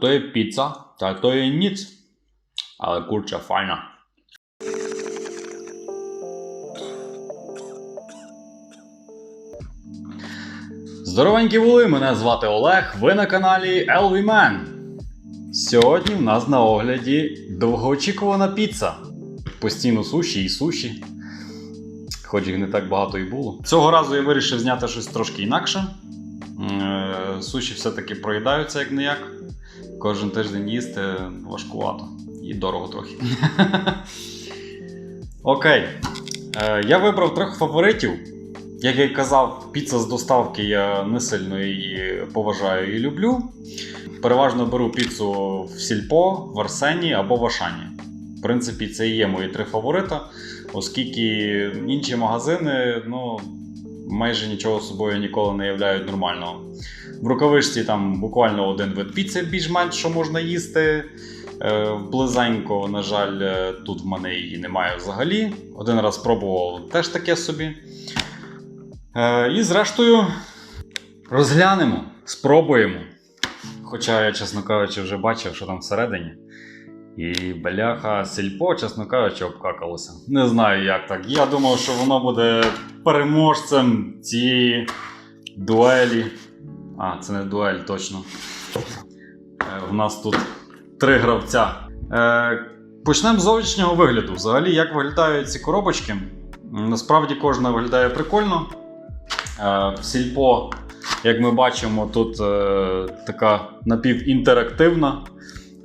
То є піца, та то є ніц. Але курча файна. Здоровенькі були, мене звати Олег, ви на каналі LV Man. Сьогодні в нас на огляді довгоочікувана піца. Постійно суші і суші. Хоч їх не так багато і було. Цього разу я вирішив зняти щось трошки інакше. Е, Суші все-таки проїдаються як не як. Кожен тиждень їсти важкувато і дорого трохи. Окей. Е, Я вибрав трьох фаворитів. Як я казав, піца з доставки я не сильно її поважаю і люблю. Переважно беру піцу в Сільпо, в Арсені або в Ашані. В принципі, це і є мої три фаворита, оскільки інші магазини ну, майже нічого собою ніколи не являють нормального. В рукавичці там буквально один вид піци більш-менш що можна їсти. Е, Близенько, на жаль, е, тут в мене її немає взагалі. Один раз пробував теж таке собі. Е, І зрештою розглянемо, спробуємо. Хоча я, чесно кажучи, вже бачив, що там всередині. І бляха сільпо, чесно кажучи, обкакалося. Не знаю, як так. Я думав, що воно буде переможцем цієї дуелі. А, це не дуель, точно. Е, У нас тут три гравця. Е, Почнемо з зовнішнього вигляду. Взагалі, як виглядають ці коробочки. Насправді кожна виглядає прикольно. Е, В сільпо, як ми бачимо, тут е, така напівінтерактивна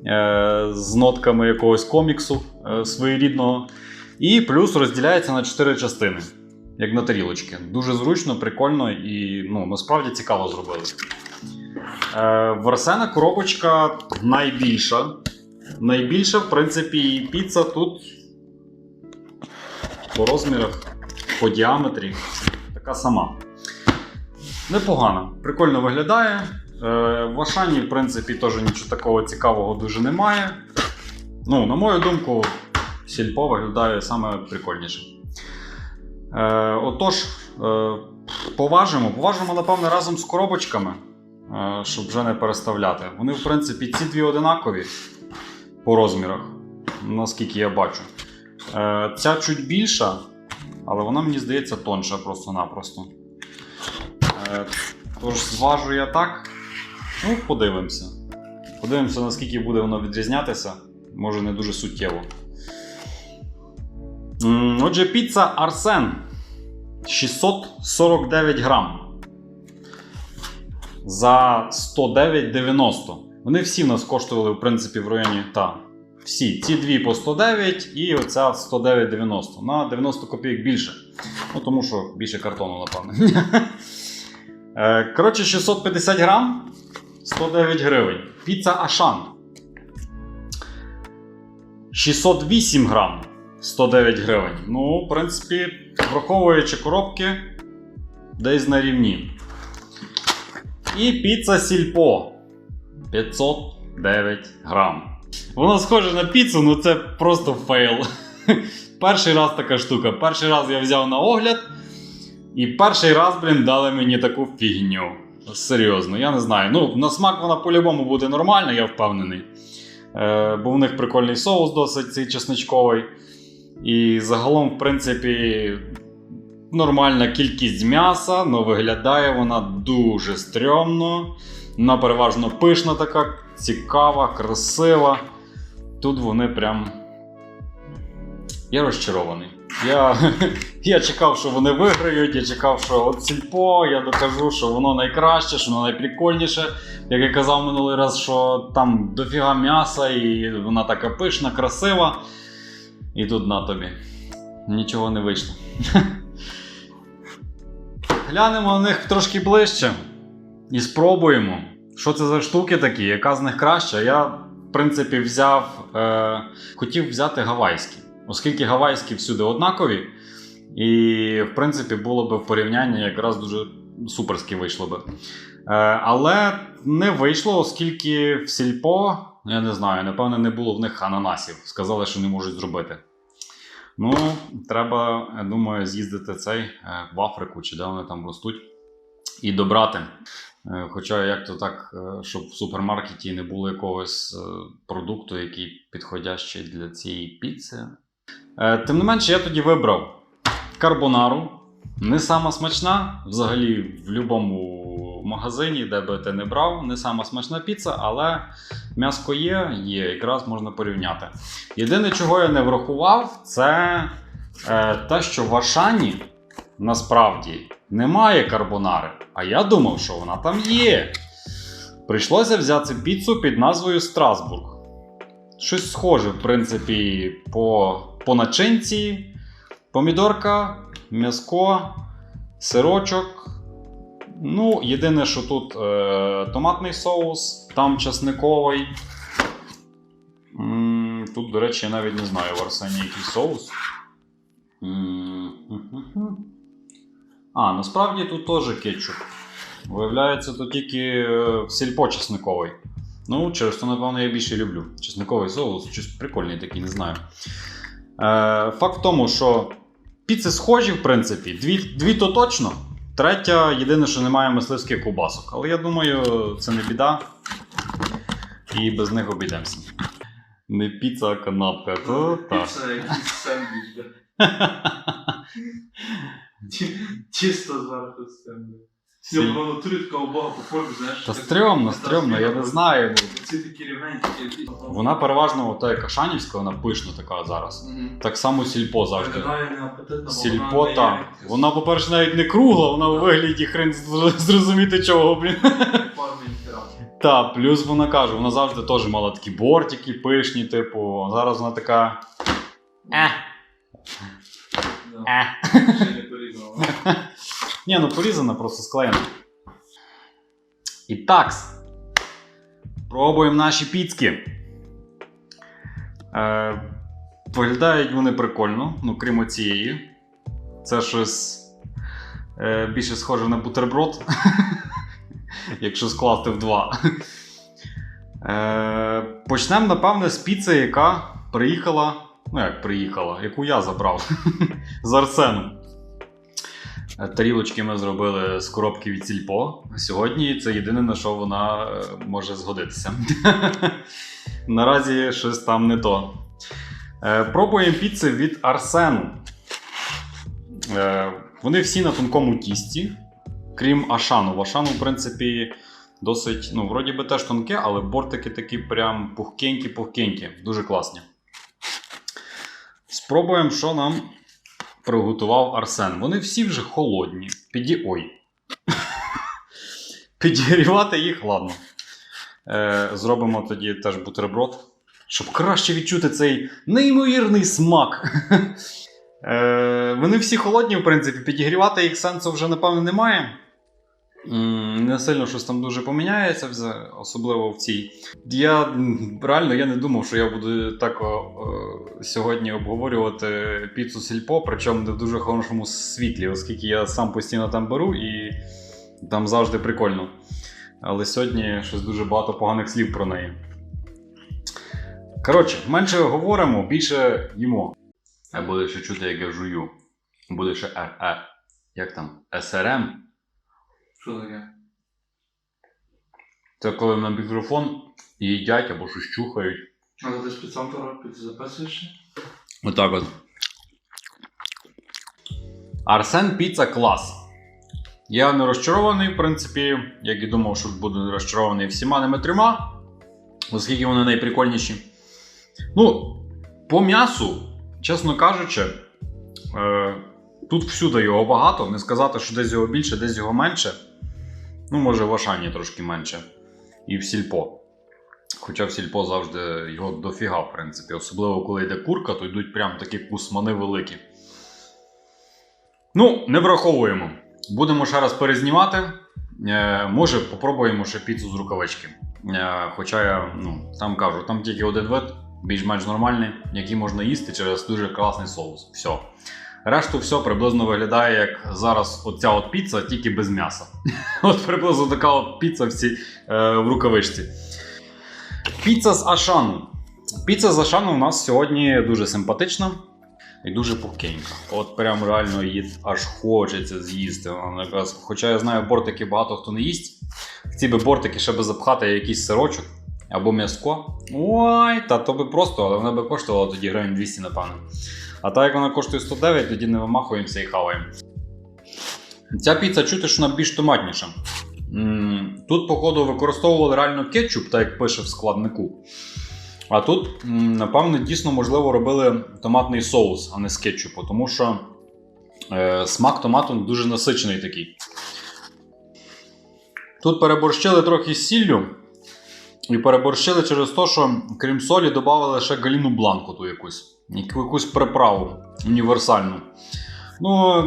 е, з нотками якогось коміксу е, своєрідного. І плюс розділяється на чотири частини, як на тарілочки. Дуже зручно, прикольно і ну, насправді цікаво зробили. Е, в коробочка найбільша. Найбільша, в принципі, і піца тут по розмірах, по діаметрі така сама. Непогано, прикольно виглядає. Е, в Ашані, в принципі, теж нічого такого цікавого дуже немає. Ну, на мою думку, сільпо виглядає саме прикольніше. Е, отож, е, поважимо. Поважимо, напевно, разом з коробочками, е, щоб вже не переставляти. Вони, в принципі, ці дві одинакові по розмірах, наскільки я бачу. Е, ця чуть більша, але вона мені здається тонша просто-напросто. Е, Тож зважу я так. Ну, подивимося. Подивимося, наскільки буде воно відрізнятися. Може, не дуже суттєво. Отже, піца Арсен 649 грам. За 109,90. Вони всі в нас коштували, в принципі, в районі. Та, всі. Ці дві по 109 і оця 109,90. На 90 копійок більше. Ну, тому що більше картону, напевне. Е, Коротше, 650 грам, 109 гривень. Піца Ашан. 608 грам, 109 гривень. Ну, в принципі, враховуючи коробки, десь на рівні. І піца Сільпо 509 грам. Воно схоже на піцу, ну це просто фейл. Перший раз така штука. Перший раз я взяв на огляд. І перший раз, блін, дали мені таку фігню. Серйозно, я не знаю. Ну, на смак вона по-любому буде нормальна, я впевнений. Е, бо в них прикольний соус досить цей чесничковий. І загалом, в принципі, нормальна кількість м'яса, але виглядає вона дуже стрьомно. Вона переважно пишна така, цікава, красива. Тут вони прям. Я розчарований. Я, я чекав, що вони виграють, я чекав, що от сільпо, я докажу, що воно найкраще, що воно найприкольніше. Як я казав минулий раз, що там дофіга м'яса, і вона така пишна, красива. І тут на тобі. Нічого не вийшло. Глянемо на них трошки ближче і спробуємо, що це за штуки такі, яка з них краща. Я, в принципі, взяв, е, хотів взяти гавайські, оскільки гавайські всюди однакові. І, в принципі, було б в порівнянні якраз дуже суперськи вийшло би. Е, але не вийшло, оскільки в сільпо, я не знаю, напевно, не було в них ананасів. Сказали, що не можуть зробити. Ну, треба, я думаю, з'їздити цей е, в Африку, чи де вони там ростуть, і добрати. Е, Хоча як то так, е, щоб в супермаркеті не було якогось продукту, який підходящий для цієї піци. Тим не менше, я тоді вибрав карбонару. Не сама смачна, взагалі в будь-якому магазині, де би ти не брав, не сама смачна піца, але м'яско є, є, якраз можна порівняти. Єдине, чого я не врахував, це е, те, що в Ашані насправді немає карбонари. А я думав, що вона там є. Прийшлося взяти піцу під назвою Страсбург. Щось схоже, в принципі, по, по начинці. Помідорка, м'яско, сирочок. Ну, єдине, що тут е, томатний соус, там часниковий. М, Тут, до речі, я навіть не знаю в Арсені який соус. М, хм-хм-хм. А, насправді тут теж кетчуп. Виявляється, тут тільки е, сільпо чесниковий. Ну, через то, напевно, я більше люблю. Чесниковий соус, щось прикольний такий, не знаю. Е, факт в тому, що піци схожі, в принципі. Дві, дві то точно. Третя, єдине, що немає мисливських ковбасок. Але я думаю, це не біда. І без них обійдемося. Не піца, а канапка. То так. Піца якийсь сендвіч, Чисто зверху сендвіч. Сіль- Ні, воно така убога по формі, знаєш. Та стрьомно, стрьомно, я не знаю. Ці такі рівненькі. Вона переважно ота яка шанівська, вона пишна така зараз. Мгм. Так само сільпо завжди. Сільпо вона не є Вона, по-перше, навіть не кругла, вона у вигляді хрен зрозуміти чого, блін. Та, плюс вона каже, вона завжди теж мала такі бортики пишні, типу. Зараз вона така. Е. Е. Не. Ну порізана, просто склеєна. І такс. Пробуємо наші піцки. Е, виглядають вони прикольно, ну крім оцієї. Це щось е, більше схоже на бутерброд. Якщо скласти в два. Е, почнемо, напевне, з піци, яка приїхала. Ну, як приїхала, яку я забрав з Арсеном. Е, Тарілочки ми зробили з коробки від Сільпо. Сьогодні це єдине, на що вона е, може згодитися. Наразі щось там не то. Е, Пробуємо піци від Арсену. Вони всі на тонкому тісті, крім Ашану. В Ашану, в принципі, досить, ну, вроді би теж тонке, але бортики такі прям пухкенькі-пухкенькі. Дуже класні. Спробуємо, що нам приготував Арсен. Вони всі вже холодні. Піді... Ой. Підігрівати їх, ладно. Е, зробимо тоді теж бутерброд, щоб краще відчути цей неймовірний смак. Е, вони всі холодні, в принципі, підігрівати їх сенсу вже, напевно, немає. Не сильно щось там дуже поміняється, особливо в цій. Я реально я не думав, що я буду так о, о, сьогодні обговорювати піцу сільпо, причому в дуже хорошому світлі, оскільки я сам постійно там беру і там завжди прикольно. Але сьогодні щось дуже багато поганих слів про неї. Коротше, менше говоримо, більше їмо. А буде ще чути, як я жую. Буде ще е, е, як там? СРМ. Що таке? Це коли на мікрофон їдять або щось чухають. Але ти спеціально то робити, записуєш? Отак от. Арсен Піца клас. Я не розчарований, в принципі, як і думав, що буду розчарований всіма ними трьома, оскільки вони найприкольніші. Ну, по м'ясу, чесно кажучи, е, тут всюди його багато. Не сказати, що десь його більше, десь його менше. Ну, може, в Ашані трошки менше. І в сільпо. Хоча в сільпо завжди його дофіга, в принципі. Особливо, коли йде курка, то йдуть прям такі кусмани великі. Ну, не враховуємо. Будемо ще раз перезнімати. Е, може, попробуємо ще піцу з рукавички. Е, хоча я ну, там кажу, там тільки один вид, більш-менш нормальний, який можна їсти через дуже класний соус. Все. Решту все приблизно виглядає як зараз оця от піца, тільки без м'яса. От приблизно така от піца в, цій, е, в рукавичці. Піца з Ашану. Піца з Ашану у нас сьогодні дуже симпатична. І дуже пухкенька. От прям реально її аж хочеться з'їсти. Хоча я знаю, бортики багато хто не їсть. Ці би бортики ще би запхати якийсь сирочок або м'яско. Ой, та то би просто, але вона би коштувала тоді гривень 200, напевно. А так як вона коштує 109, тоді не вимахуємося і хаваємо. Ця піца чути, що вона більш томатніша. Тут, походу, використовували реально кетчуп, так як пише в складнику. А тут, напевно, дійсно можливо робили томатний соус, а не з кетчупу, тому що е, смак томату дуже насичений такий. Тут переборщили трохи з сіллю. І переборщили через те, що крім солі додали ще галіну бланку ту якусь. Якусь приправу універсальну. Ну,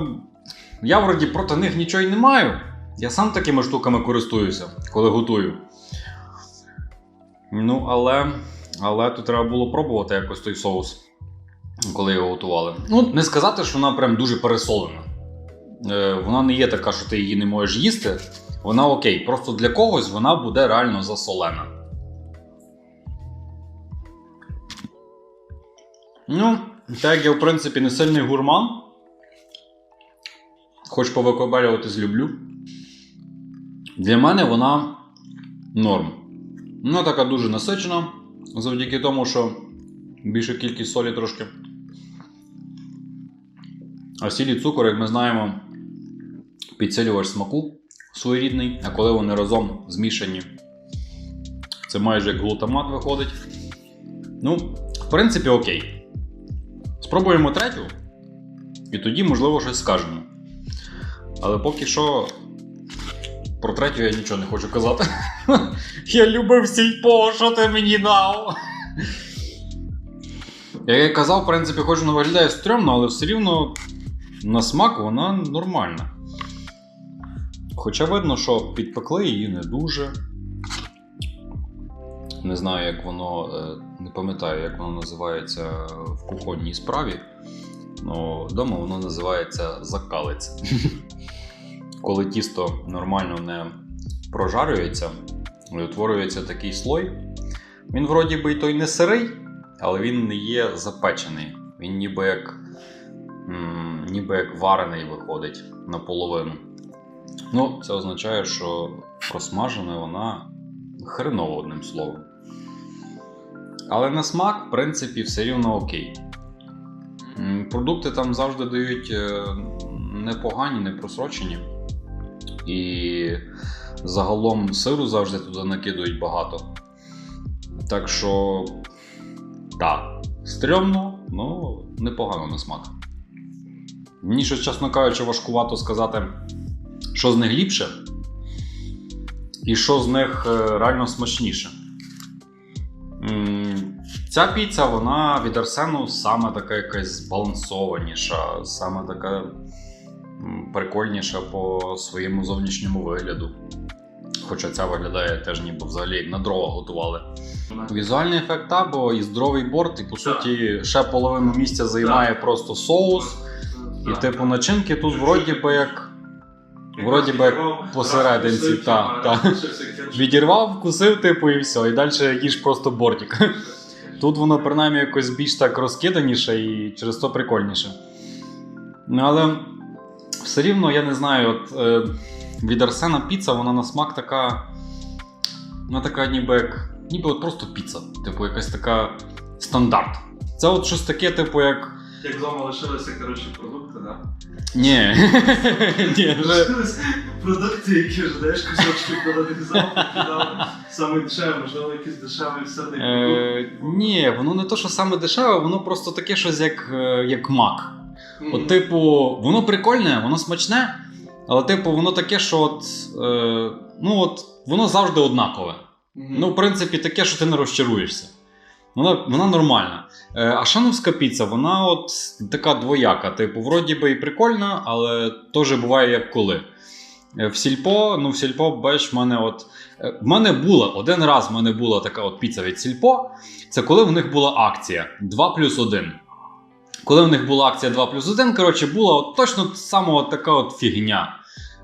я вроді проти них нічого й не маю. Я сам такими штуками користуюся, коли готую. Ну, але, але тут треба було пробувати якось той соус, коли його готували. Ну, не сказати, що вона прям дуже пересолена. Е, вона не є така, що ти її не можеш їсти. Вона окей. Просто для когось вона буде реально засолена. Ну, так я, в принципі, не сильний гурман. Хоч повикобелюватись люблю. Для мене вона норм. Вона така дуже насичена, завдяки тому, що більша кількість солі трошки. А сіль і цукор, як ми знаємо, підсилювач смаку своєрідний, а коли вони разом змішані, це майже як глутамат виходить. Ну, в принципі, окей. Спробуємо третю, і тоді, можливо, щось скажемо. Але поки що про третю я нічого не хочу казати. Я любив сільпо, що ти мені дав? Як я казав, в принципі, хоч вона виглядає стрьомно, але все рівно на смак вона нормальна. Хоча видно, що підпекли її не дуже. Не знаю, як воно. е, Не пам'ятаю, як воно називається в кухонній справі. Ну, вдома воно називається закалець. Коли тісто нормально не прожарюється, і утворюється такий слой. Він вроді би й той не сирий, але він не є запечений. Він ніби як, ніби як варений виходить наполовину. Ну, це означає, що просмажена вона хреново одним словом. Але на смак, в принципі, все рівно окей. Продукти там завжди дають е, непогані, не просрочені. І загалом сиру завжди туди накидують багато. Так що, так, стрьомно, ну непогано на смак. Мені щось, чесно кажучи, важкувато сказати, що з них ліпше, і що з них е, реально смачніше. Ця піца, вона від Арсену саме така якась збалансованіша, саме така прикольніша по своєму зовнішньому вигляду. Хоча ця виглядає теж ніби взагалі як на дрова готували. Візуальний ефект та, бо і здоровий борт, і по суті ще половину місця займає просто соус. І типу начинки тут вроді би як вроді би посерединці, та, та. відірвав, вкусив, типу, і все. І далі їж просто бортик. Тут воно принаймні якось більш так розкиданіше і через то прикольніше. Ну, але все рівно я не знаю, от е, від Арсена піца, вона на смак така. Вона така ніби як. Ніби от просто піца. Типу, якась така стандарт. Це от щось таке, типу, як. Як вдома лишилися, коротше, продукти, да? Ні. Ні, вже. Лишились продукти, які вже даєш кусочки подорізав, покидав. Саме дешеве, можливо, якийсь дешевий сирний продукт. Е, ні, воно не то, що саме дешеве, воно просто таке щось як, е, як мак. От, типу, воно прикольне, воно смачне, але, типу, воно таке, що от, е, ну, от, воно завжди однакове. Ну, в принципі, таке, що ти не розчаруєшся. Вона, вона нормальна. Е, а шановська піца, вона от така двояка. Типу, вроді би і прикольна, але теж буває як коли. Е, В сільпо, ну в сільпо, бачиш, в мене от. е, В мене була один раз в мене була така от піца від сільпо. Це коли в них була акція 2 плюс 1. Коли в них була акція 2 плюс 1, коротше, була от точно саме от така от фігня.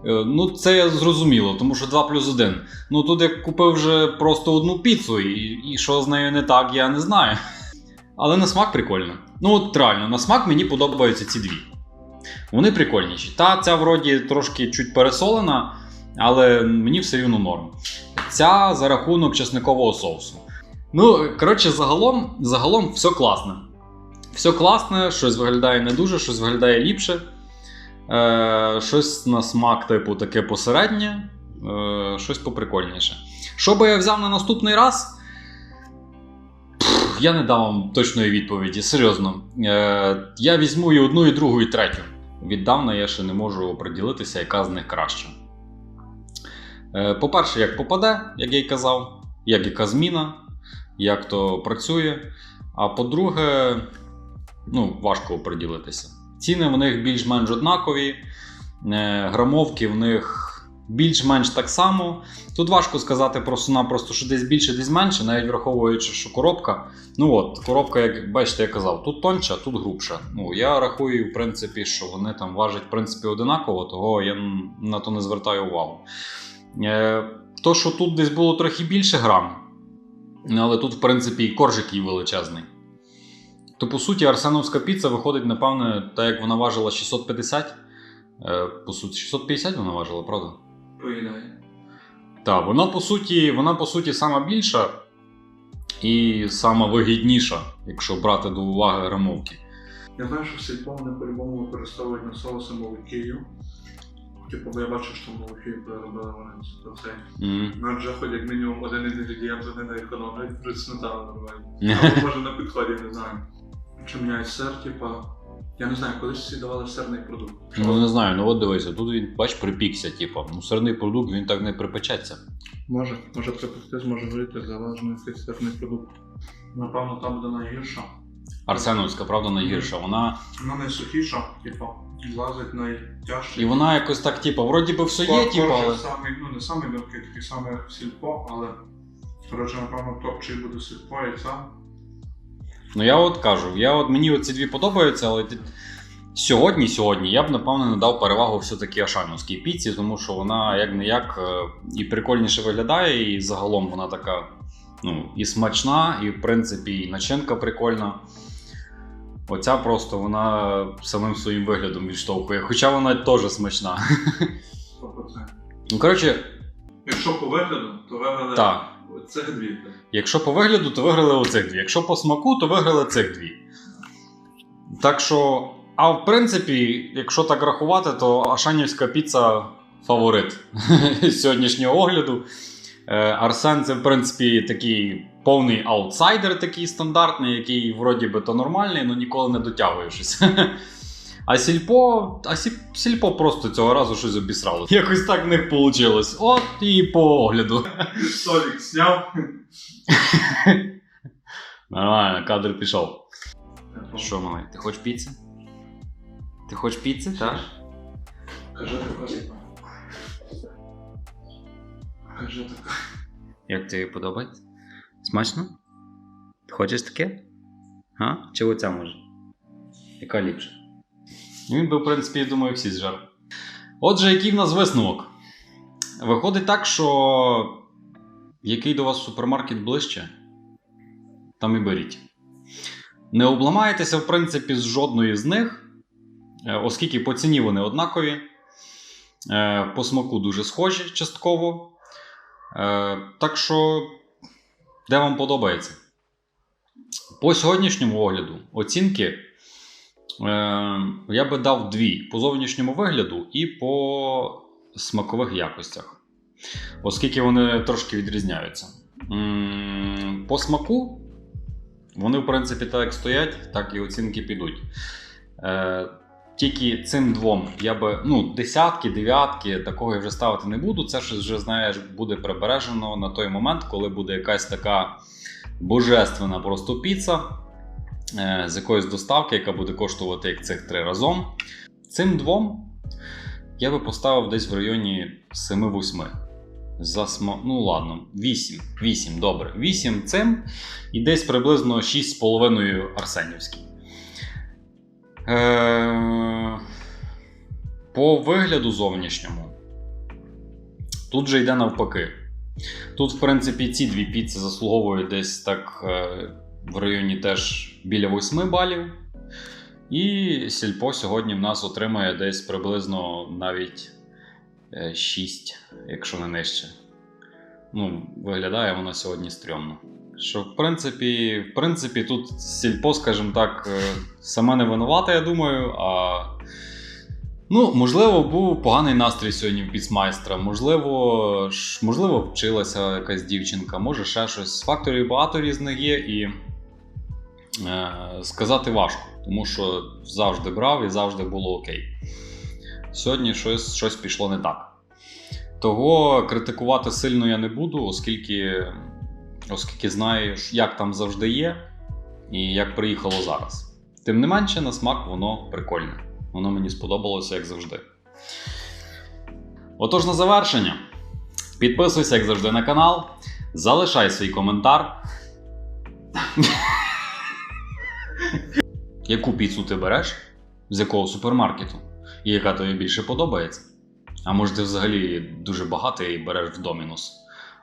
Е, Ну, це зрозуміло, тому що 2 плюс 1. Ну тут я купив вже просто одну піцу, і, і що з нею не так, я не знаю. Але на смак прикольно. Ну, от реально, на смак мені подобаються ці дві. Вони прикольніші. Та ця вроді трошки чуть пересолена, але мені все рівно норм. Ця за рахунок чесникового соусу. Ну, коротше, загалом, загалом все класне. Все класне, щось виглядає не дуже, щось виглядає ліпше. Е, щось на смак, типу, таке посереднє, е, щось поприкольніше. Що би я взяв на наступний раз? Пф, Я не дам вам точної відповіді, серйозно. Е, я візьму і одну, і другу, і третю. Віддавна я ще не можу приділитися, яка з них краща. Е, по-перше, як попаде, як я й казав, як яка зміна, як то працює. А по-друге, ну, важко приділитися. Ціни в них більш-менш однакові, е, грамовки в них більш-менш так само. Тут важко сказати просто-напросто, що десь більше, десь менше, навіть враховуючи, що коробка. Ну от, коробка, як бачите, я казав, тут тонша, тут грубша. Ну, я рахую, в принципі, що вони там важать в принципі, одинаково, того я на то не звертаю увагу. Е, то, що тут десь було трохи більше грам, але тут, в принципі, і коржик її величезний. То, по суті, арсеновська піца виходить, напевне, так як вона важила 650. Е, по суті, 650 вона важила, правда? Поїдає. Так, вона по суті, вона по суті сама більша і сама вигідніша, якщо брати до уваги грамовки. Я знаю, що в сільпо вони по-любому використовують на соуси молокію. Типу, бо я бачу, що молокію переробили вони це все. Ну, вже хоч як мінімум один інгредієнт вони не економлять, плюс сметана нормально. Або може на підході, не знаю. Чи міняють сир, типа. Я не знаю, колись всі давали сирний продукт. Ну не знаю, ну от дивися, тут він, бач, припікся, типу. Ну, сирний продукт він так не припечеться. Може, може припустити, зможе вийти залежно якийсь сирний продукт. Напевно, там буде найгірша. Арсеновська, правда, найгірша. Вона. Вона найсухіша, типу, злазить найтяжче. І вона якось так, типу, вроді би все є, типу, але. Самий, ну не самий мілкий, такий як сільпо, але коротше, напевно, топчий буде сільпо і це. Ну я от кажу, я от мені оці дві подобаються, але сьогодні, сьогодні я б напевно не дав перевагу все-таки Ашановській піці, тому що вона як не як і прикольніше виглядає, і загалом вона така ну, і смачна, і в принципі і начинка прикольна. Оця просто вона самим своїм виглядом відштовхує, хоча вона теж смачна. 100%. Ну, коротше, Якщо по вигляду, то виграли так. Цих дві. Якщо по вигляду, то виграли оцих дві. Якщо по смаку, то виграли цих дві. Так що, а в принципі, якщо так рахувати, то Ашанівська піца фаворит сьогоднішнього огляду. Е, Арсен це, в принципі, такий повний аутсайдер, такий стандартний, який вроді би то нормальний, але ніколи не дотягує. А сільпо, а сільпо просто цього разу щось обісрало. Якось так в них вийшло. От і по огляду. Солік зняв. Нормально, кадр пішов. Що, малий, ти хочеш піци? Ти хочеш піци, так? Кажи таке. Кажи таке. Як тобі подобається? Смачно? Хочеш таке? А? Чи оця може? Яка ліпша? Він би, в принципі, я думаю, всі зжар. Отже, який в нас висновок? Виходить так, що який до вас супермаркет ближче, там і беріть. Не обламаєтеся, в принципі, з жодної з них, е, оскільки по ціні вони однакові, е, по смаку дуже схожі частково. Е, так що, де вам подобається? По сьогоднішньому огляду оцінки я би дав дві по зовнішньому вигляду і по смакових якостях, оскільки вони трошки відрізняються. По смаку вони, в принципі, так як стоять, так і оцінки підуть. Е, тільки цим двом я би ну, десятки, дев'ятки, такого я вже ставити не буду. Це щось вже знаєш, буде прибережено на той момент, коли буде якась така божественна просто піца з якоїсь доставки, яка буде коштувати як цих три разом. Цим двом я би поставив десь в районі 7-8. За смо... Ну ладно, 8. 8, добре. 8 цим і десь приблизно 6,5 Арсенівський. Е... По вигляду зовнішньому. Тут же йде навпаки. Тут, в принципі, ці дві піци заслуговують десь так е, в районі теж біля 8 балів. І сільпо сьогодні в нас отримає десь приблизно навіть 6, якщо не нижче. Ну, виглядає вона сьогодні стрьомно. Що, в принципі, в принципі, тут сільпо, скажімо так, е, сама не винувата, я думаю. А... Ну, можливо, був поганий настрій сьогодні в піцмайстра, можливо, можливо, вчилася якась дівчинка, може ще щось. Факторів багато різних є, і е, сказати важко, тому що завжди брав і завжди було окей. Сьогодні щось, щось пішло не так. Того критикувати сильно я не буду, оскільки, оскільки знаю, як там завжди є, і як приїхало зараз. Тим не менше, на смак воно прикольне. Воно мені сподобалося, як завжди. Отож, на завершення. Підписуйся, як завжди, на канал. Залишай свій коментар. Яку піцу ти береш? З якого супермаркету? І яка тобі більше подобається? А може ти взагалі дуже багатий і береш в Домінус?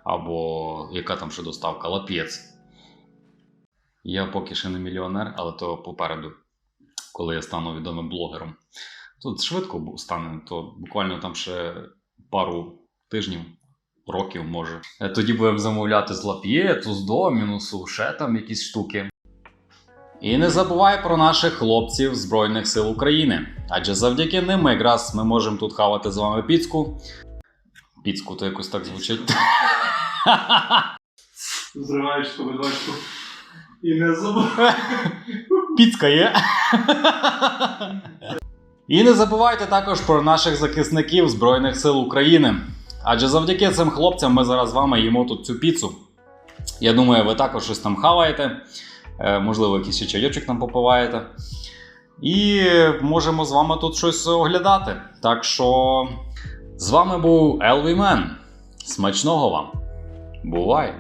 Або яка там ще доставка? Лап'єц. Я поки ще не мільйонер, але то попереду, коли я стану відомим блогером. Тут швидко стане, то буквально там ще пару тижнів, років може. Е, Тоді будемо замовляти з лап'єту, з домінусу, ще там якісь штуки. І не забувай про наших хлопців Збройних сил України. Адже завдяки ним ми якраз ми можемо тут хавати з вами піцку. Піцку то якось так звучить. Зриваєш победочку і не забувай. Піцка є. І не забувайте також про наших захисників Збройних сил України. Адже завдяки цим хлопцям ми зараз з вами їмо тут цю піцу. Я думаю, ви також щось там хаваєте. Е, Можливо, якийсь ще чайочок там попиваєте. І можемо з вами тут щось оглядати. Так що з вами був Елвімен. Смачного вам! Бувай!